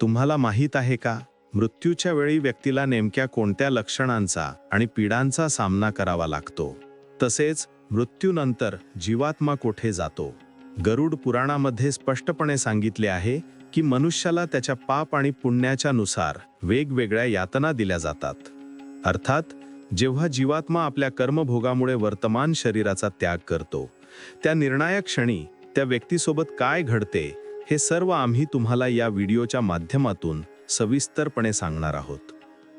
तुम्हाला माहीत आहे का? मृत्यूच्या वेळी व्यक्तीला नेमक्या कोणत्या लक्षणांचा आणि पीडांचा सामना करावा लागतो? तसेच मृत्यूनंतर जीवात्मा कोठे जातो? गरुड पुराणामध्ये स्पष्टपणे सांगितले आहे की मनुष्याला त्याच्या पाप आणि पुण्याच्या नुसार वेगवेगळ्या यातना दिल्या जातात. अर्थात जेव्हा जीवात्मा आपल्या कर्मभोगामुळे वर्तमान शरीराचा त्याग करतो त्या निर्णायक क्षणी त्या व्यक्तीसोबत काय घडते हे सर्व आम्ही तुम्हाला या व्हिडिओच्या माध्यमातून सविस्तरपणे सांगणार आहोत.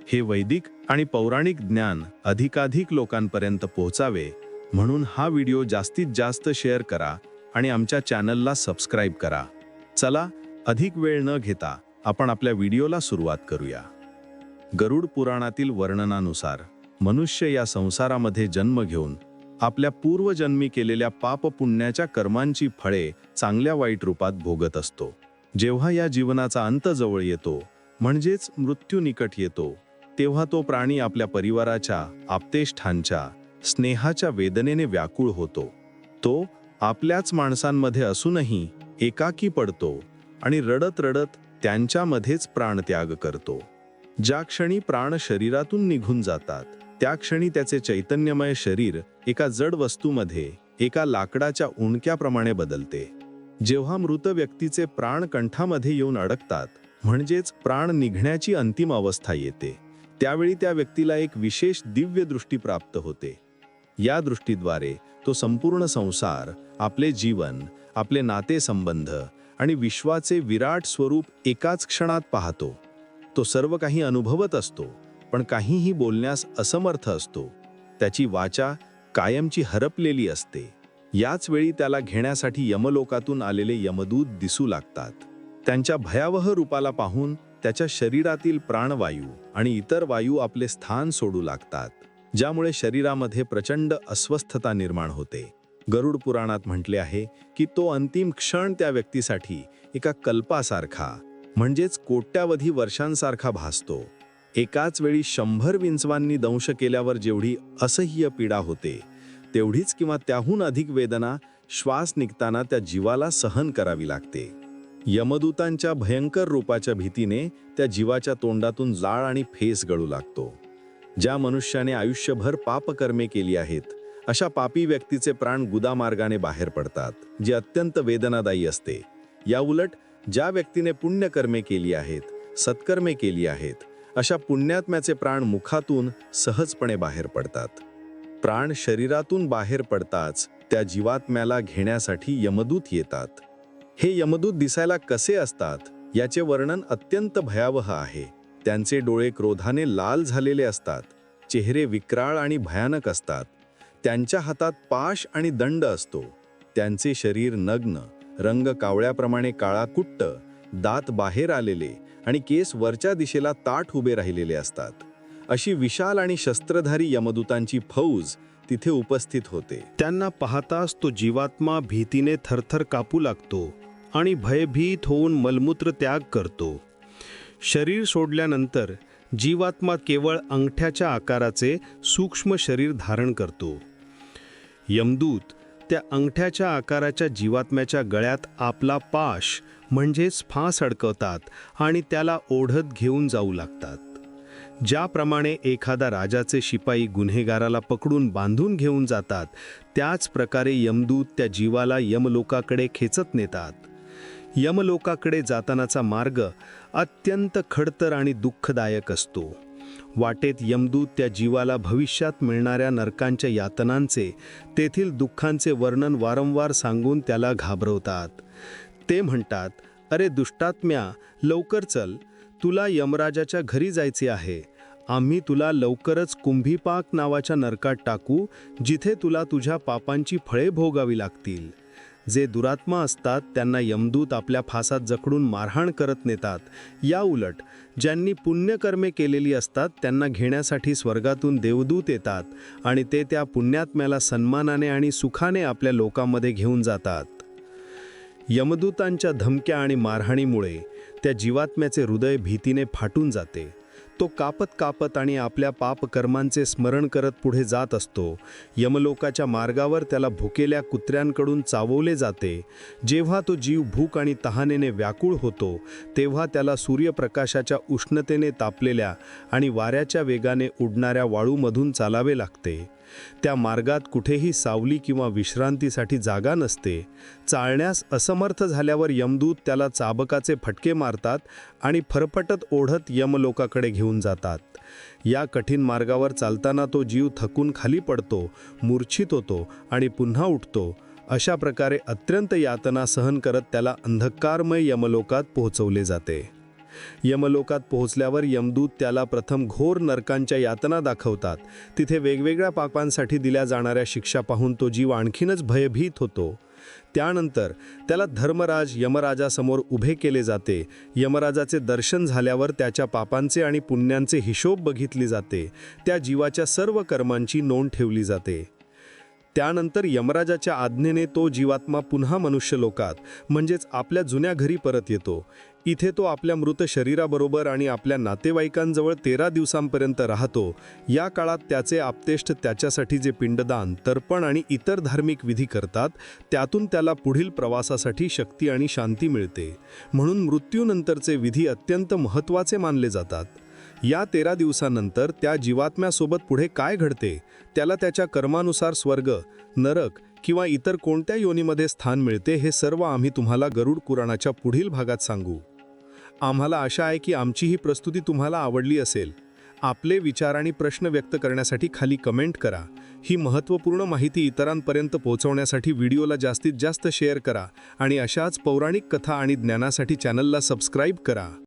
हे वैदिक आणि पौराणिक ज्ञान अधिकाधिक लोकांपर्यंत पोहोचावे म्हणून हा व्हिडिओ जास्तीत जास्त शेअर करा आणि आमच्या चॅनलला सबस्क्राईब करा. चला अधिक वेळ न घेता आपण आपल्या व्हिडिओला सुरुवात करूया. गरुड पुराणातील वर्णनानुसार मनुष्य या संसारामध्ये जन्म घेऊन आपल्या पूर्वजन्मी केलेल्या पाप पुण्याच्या कर्मांची फळे चांगल्या वाईट रूपात भोगत असतो. जेव्हा या जीवनाचा अंत जवळ येतो म्हणजेच मृत्यू निकट येतो तेव्हा तो प्राणी आपल्या परिवाराच्या आप्तेष्ठांच्या स्नेहाच्या वेदनेने व्याकुळ होतो. तो आपल्याच माणसांमध्ये असूनही एकाकी पडतो आणि रडत रडत त्यांच्यामध्येच प्राणत्याग करतो. ज्या क्षणी प्राण शरीरातून निघून जातात त्या क्षणी त्याचे चैतन्यमय शरीर एका जड वस्तूमध्ये एका लाकडाच्या उणक्याप्रमाणे बदलते. जेव्हा मृत व्यक्तीचे प्राण कंठामध्ये येऊन अडकतात म्हणजेच प्राण निघण्याची अंतिम अवस्था येते. त्यावेळी त्या व्यक्तीला एक विशेष दिव्य दृष्टी प्राप्त होते. या दृष्टीद्वारे तो संपूर्ण संसार आपले जीवन आपले नातेसंबंध आणि विश्वाचे विराट स्वरूप एकाच क्षणात पाहतो. तो सर्व काही अनुभवत असतो. पण काहीही बोलण्यास असमर्थ असतो. त्याची वाचा कायमची हरपलेली असते. याच वेळी त्याला घेण्यासाठी यमलोकातून आलेले यमदूत दिसू लागतात. त्यांच्या भयावह रूपाला पाहून त्याच्या शरीरातील प्राणवायू आणि इतर वायू आपले स्थान सोडू लागतात ज्यामुळे शरीरामध्ये प्रचंड अस्वस्थता निर्माण होते. गरुड पुराणात म्हटले आहे की तो अंतिम क्षण त्या व्यक्तीसाठी एका कल्पासारखा म्हणजेच कोट्यावधी वर्षांसारखा भासतो. एकाच वेळी शंभर विंचवांनी दंश केल्यावर जेवढी असह्य पीडा होते तेवढीच किंवा त्याहून अधिक वेदना श्वास निघताना त्या जीवाला सहन करावी लागते. यमदूतांच्या भयंकर रूपाच्या भीतीने त्या जीवाच्या तोंडातून जाळ आणि फेस गळू लागतो. ज्या मनुष्याने आयुष्यभर पापकर्मे केली आहेत अशा पापी व्यक्तीचे प्राण गुदामार्गाने बाहेर पडतात जे अत्यंत वेदनादायी असते. या उलट ज्या व्यक्तीने पुण्यकर्मे केली आहेत सत्कर्मे केली आहेत अशा पुण्यात्म्याचे प्राण मुखातून सहजपणे बाहेर पडतात. प्राण शरीरातून बाहेर पडताच त्या जीवात्म्याला घेण्यासाठी यमदूत येतात. हे यमदूत दिसायला कसे असतात याचे वर्णन अत्यंत भयावह आहे. त्यांचे डोळे क्रोधाने लाल झालेले असतात चेहरे विक्राळ आणि भयानक असतात. त्यांच्या हातात पाश आणि दंड असतो. त्यांचे शरीर नग्न रंग कावळ्याप्रमाणे काळा कुट्ट दात बाहेर आलेले आणि केस वरच्या दिशेला ताठ उभे राहिलेले असतात. अशी विशाल आणि शस्त्रधारी यमदूतांची फौज तिथे उपस्थित होते. त्यांना पाहताच तो जीवात्मा भीतीने थरथर कापू लागतो आणि भयभीत होऊन मलमूत्र त्याग करतो. शरीर सोडल्यानंतर जीवात्मा केवळ अंगठ्याच्या आकाराचे सूक्ष्म शरीर धारण करतो. यमदूत त्या अंगठ्याच्या आकाराच्या जीवात्म्याच्या गळ्यात आपला पाश म्हणजेच फास अडकवतात आणि त्याला ओढत घेऊन जाऊ लागतात. ज्याप्रमाणे एखादा राजाचे शिपाई गुन्हेगाराला पकडून बांधून घेऊन जातात त्याच प्रकारे यमदूत त्या जीवाला यमलोकाकडे खेचत नेतात. यमलोकाकडे जातानाचा मार्ग अत्यंत खडतर आणि दुःखदायक असतो. वाटेत यमदूत त्या जीवाला भविष्यात मिळणाऱ्या नरकांच्या यातनांचे तेथील दुःखांचे वर्णन वारंवार सांगून त्याला घाबरवतात. ते म्हणतात अरे दुष्टात्म्या लवकर चल. तुला यमराजाच्या घरी जायचे आहे. आम्ही तुला लवकरच कुंभीपाक नावाच्या नरकात टाकू जिथे तुला तुझ्या पापांची फळे भोगावी लागतील. जे दुरात्मा असतात त्यांना यमदूत आपल्या फासात जखडून मारहाण करत नेतात. या उलट ज्यांनी पुण्यकर्मे केलेली असतात त्यांना घेण्यासाठी स्वर्गातून देवदूत येतात आणि ते त्या पुण्यात्म्याला सन्मानाने आणि सुखाने आपल्या लोकांमध्ये घेऊन जातात. यमदूतांच्या धमक्या आणि मारहाणीमुळे त्या जीवात्म्याचे हृदय भीतीने फाटून जाते. तो कापत कापत आणि आपल्या पापकर्मांचे स्मरण करत पुढे जात असतो. यमलोकाच्या मार्गावर त्याला भुकेल्या कुत्र्यांकडून चाववले जाते. जेव्हा तो जीव भूक आणि तहानेने व्याकुळ होतो तेव्हा त्याला सूर्यप्रकाशाच्या उष्णतेने तापलेल्या आणि वाऱ्याच्या वेगाने उडणाऱ्या वाळूमधून चालावे लागते. त्या मार्गात कुठेही सावली किंवा विश्रांतीसाठी जागा नसते. चालण्यास असमर्थ झाल्यावर यमदूत त्याला चाबकाचे फटके मारतात आणि फरफटत ओढत यमलोकाकडे घेऊन जातात. या कठीण मार्गावर चालताना तो जीव थकून खाली पडतो मूर्छित होतो आणि पुन्हा उठतो. अशा प्रकारे अत्यंत यातना सहन करत त्याला अंधकारमय यमलोकात पोहोचवले जाते. यमलोकात पोहोचल्यावर यमदूत त्याला प्रथम घोर नरकांच्या यातना दाखवतात. तिथे वेगवेगळ्या पापांसाठी दिल्या जाणाऱ्या शिक्षा पाहून तो जीव आणखीनच भयभीत होतो. त्यानंतर त्याला धर्मराज यमराजासमोर उभे केले जाते. यमराजाचे दर्शन झाल्यावर त्याच्या पापांचे आणि पुण्यांचे हिशोब बघितली जाते. त्या जीवाच्या सर्व कर्मांची नोंद ठेवली जाते. त्यानंतर यमराजाच्या आज्ञेने तो जीवात्मा पुन्हा मनुष्य लोकात म्हणजेच आपल्या जुन्या घरी परत येतो. इथे तो आपल्या मृत शरीराबरोबर आणि आपल्या नातेवाईकांजवळ तेरा दिवसांपर्यंत राहतो. या काळात त्याचे आपतेष्ट त्याच्यासाठी जे पिंडदान तर्पण आणि इतर धार्मिक विधी करतात त्यातून त्याला पुढील प्रवासासाठी शक्ती आणि शांती मिळते. म्हणून मृत्यूनंतरचे विधी अत्यंत महत्त्वाचे मानले जातात. या तेरा दिवसानंतर त्या जीवात्म्यासोबत पुढे काय घडते त्याला त्याच्या कर्मानुसार स्वर्ग नरक किंवा इतर कोणत्या योनीमध्ये स्थान मिळते हे सर्व आम्ही तुम्हाला गरुड पुराणाच्या पुढील भागात सांगू. आम्हाला आशा आहे की आमची ही प्रस्तुती तुम्हाला आवडली असेल. आपले विचार आणि प्रश्न व्यक्त करण्यासाठी खाली कमेंट करा. ही महत्त्वपूर्ण माहिती इतरांपर्यंत पोहोचवण्यासाठी व्हिडिओला जास्तीत जास्त शेअर करा आणि अशाच पौराणिक कथा आणि ज्ञानासाठी चॅनलला सबस्क्राईब करा.